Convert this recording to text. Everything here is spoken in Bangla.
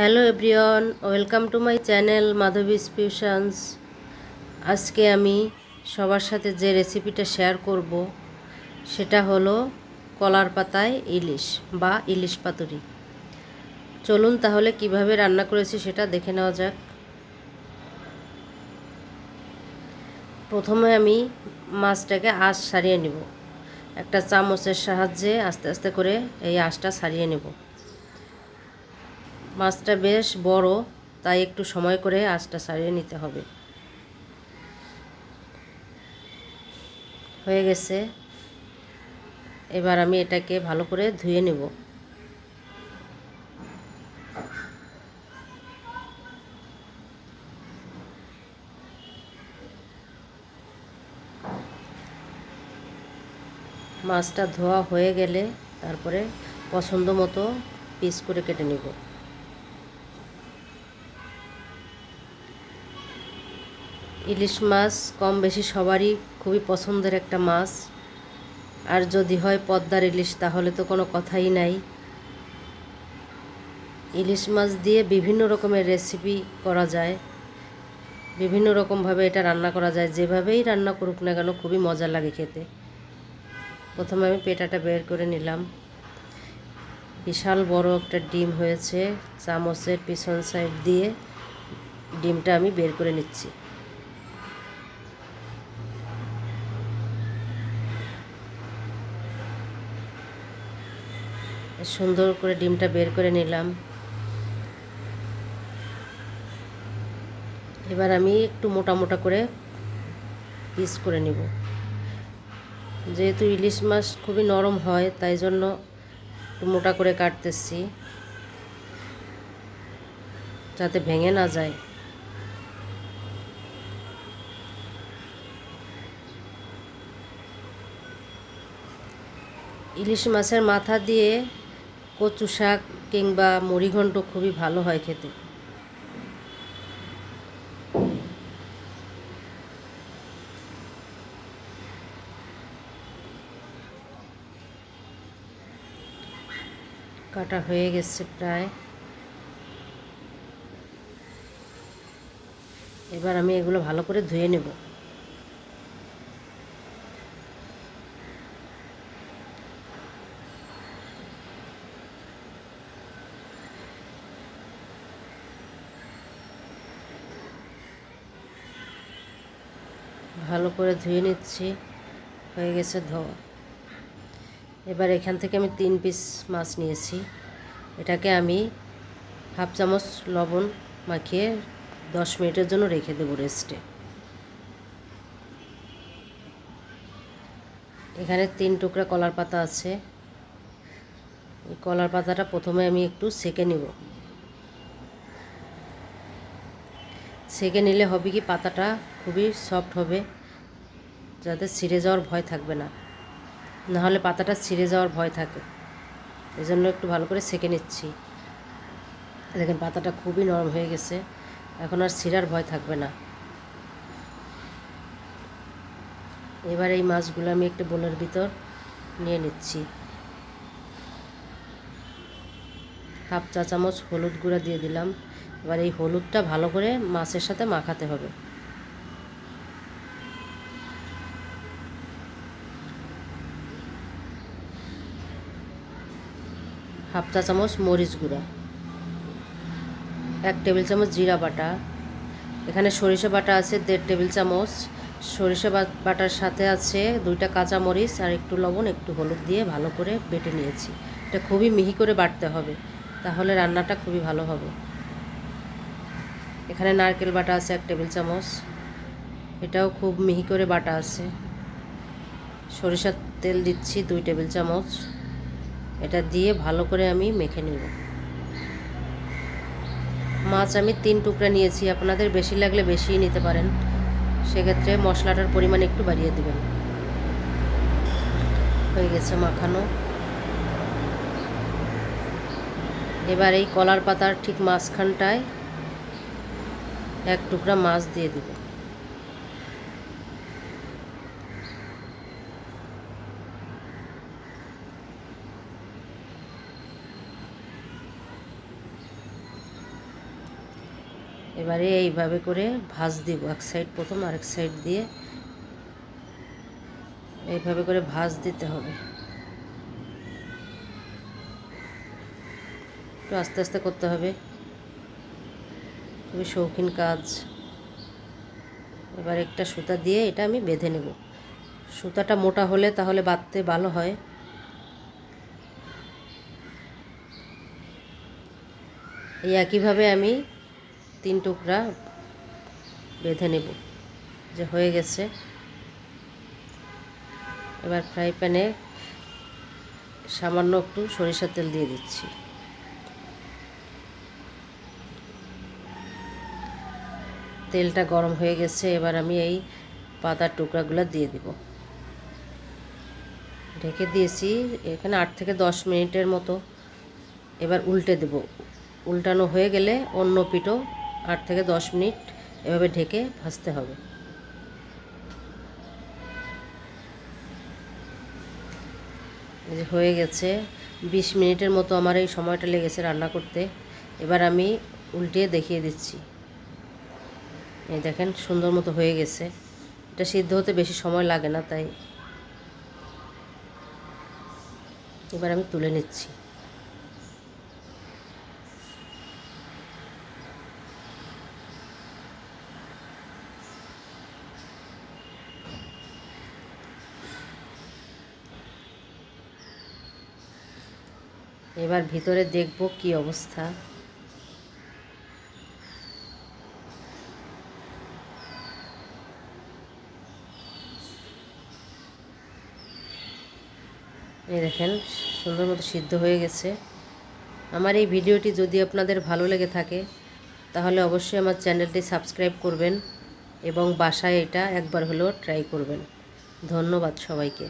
Hello everyone, welcome to my channel Madhavi's fusions আজকে আমি সবার সাথে যে রেসিপিটা শেয়ার করব, সেটা হলো কলার পাতায় ইলিশ বা ইলিশ পাতুরি। চলুন তাহলে কীভাবে রান্না করেছি সেটা দেখে নেওয়া যাক। প্রথমে আমি মাছটাকে আঁশ সারিয়ে নিব। একটা চামচের সাহায্যে আস্তে আস্তে করে এই আঁশটা সারিয়ে নেব। মাছটা বেশ বড়, তাই একটু সময় করে আঁচটা সারিয়ে নিতে হবে। হয়ে গেছে। এবার আমি এটাকে ভালো করে ধুয়ে নেব। মাছটা ধোয়া হয়ে গেলে তারপরে পছন্দ মতো পিস করে কেটে নেব। ইলিশ মাছ কম বেশি সবারই খুবই পছন্দের একটা মাছ। আর যদি হয় পদ্মার ইলিশ, তাহলে তো কোনো কথাই নাই। ইলিশ মাছ দিয়ে বিভিন্ন রকমের রেসিপি করা যায়। বিভিন্ন রকমভাবে এটা রান্না করা যায়। যেভাবেই রান্না করুক না কেন, খুবই মজা লাগে খেতে। প্রথমে আমি পেটাটা বের করে নিলাম। বিশাল বড় একটা ডিম হয়েছে, চামচের পিছন সাইড দিয়ে ডিমটা আমি বের করে নিচ্ছি। সুন্দর করে ডিমটা বের করে নিলাম। এবার আমি একটু মোটা মোটা করে পিস করে নিব। যেহেতু ইলিশ মাছ খুবই নরম হয়, তাই জন্য একটু মোটা করে কাটতেছি, যাতে ভেঙে না যায়। ইলিশ মাছের মাথা দিয়ে কচু শাক কিংবা মুড়িঘণ্ট খুবই ভালো হয় খেতে। কাটা হয়ে গেছে প্রায়। এবার আমি এগুলো ভালো করে ধুয়ে নেব। ভালো করে ধুয়ে নিচ্ছি। হয়ে গেছে ধোয়া। এবার এখান থেকে আমি তিন পিস মাছ নিয়েছি। এটাকে আমি হাফ চামচ লবণ মাখিয়ে দশ মিনিটের জন্য রেখে দেবো রেস্টে এখানে তিন টুকরা কলার পাতা আছে। এই কলার পাতাটা প্রথমে আমি একটু সেকে নিব। সেকে নিলে হবে কি পাতাটা খুবই সফট হবে, যাতে ছিঁড়ে যাওয়ার ভয় থাকবে না। নাহলে পাতাটা ছিঁড়ে যাওয়ার ভয় থাকে। এই জন্য একটু ভালো করে সেকে নিচ্ছি। দেখেন, পাতাটা খুবই নরম হয়ে গেছে। এখন আর ছিঁড়ার ভয় থাকবে না। এবার এই মাছগুলো আমি একটু বোলের ভিতর নিয়ে নিচ্ছি। হাফ চা চামচ হলুদ গুঁড়া দিয়ে দিলাম। এবার এই হলুদটা ভালো করে মাছের সাথে মাখাতে হবে। হাফ চা চামচ মরিচ গুঁড়া, এক টেবিল চামচ জিরা বাটা। এখানে সরিষা বাটা আছে দেড় টেবিল চামচ। সরিষা বাটার সাথে আছে দুইটা কাঁচা মরিচ আর একটু লবণ, একটু হলুদ দিয়ে ভালো করে বেটে নিয়েছি। এটা খুবই মিহি করে বাটতে হবে, তাহলে রান্নাটা খুবই ভালো হবে। এখানে নারকেল বাটা আছে এক টেবিল চামচ, এটাও খুব মিহি করে বাটা আছে। সরিষার তেল দিচ্ছি দুই টেবিল চামচ। এটা দিয়ে ভালো করে আমি মেখে নেব। মাছ আমি তিন টুকরা নিয়েছি, আপনাদের বেশি লাগলে বেশিই নিতে পারেন। সেক্ষেত্রে মশলাটার পরিমাণ একটু বাড়িয়ে দেবেন। হয়ে গেছে মাখানো। এবার এই কলার পাতার ঠিক মাঝখানটায় এক টুকরা মাছ দিয়ে দেবো। এবারে এইভাবে করে ভাজ দিব, এক সাইড প্রথম আরেক সাইড দিয়ে। এইভাবে করে ভাজ দিতে হবে। একটু আস্তে আস্তে করতে হবে। খুবই শৌখিন কাজ। এবার একটা সুতা দিয়ে এটা আমি বেঁধে নেব। সুতাটা মোটা হলে তাহলে বাঁধতে ভালো হয়। এই একইভাবে আমি তিন টুকরা বেঁধে নেব, যে হয়ে গেছে। এবার ফ্রাই প্যানে সামান্য একটু সরিষার তেল দিয়ে দিচ্ছি। তেলটা গরম হয়ে গেছে, এবার আমি এই পাতার টুকরাগুলো দিয়ে দিব। ঢেকে দিয়েছি এখানে আট থেকে দশ মিনিটের মতো। এবার উল্টে দেব। উল্টানো হয়ে গেলে অন্য পিঠও আট থেকে দশ মিনিট এভাবে ঢেকে ভাজতে হবে। হয়ে গেছে। বিশ মিনিটের মতো আমার এই সময়টা লেগেছে রান্না করতে। এবার আমি উল্টিয়ে দেখিয়ে দিচ্ছি। এই দেখেন, সুন্দর মতো হয়ে গেছে। এটা সিদ্ধ হতে বেশি সময় লাগে না, তাই এবার আমি তুলে নিচ্ছি। এবার ভিতরে দেখব কি অবস্থা। এই দেখেন, সুন্দর মতো সিদ্ধ হয়ে গেছে। আমার এই ভিডিওটি যদি আপনাদের ভালো লেগে থাকে, তাহলে অবশ্যই আমার চ্যানেলটি সাবস্ক্রাইব করবেন এবং বাসায় এটা একবার হলেও ট্রাই করবেন। ধন্যবাদ সবাইকে।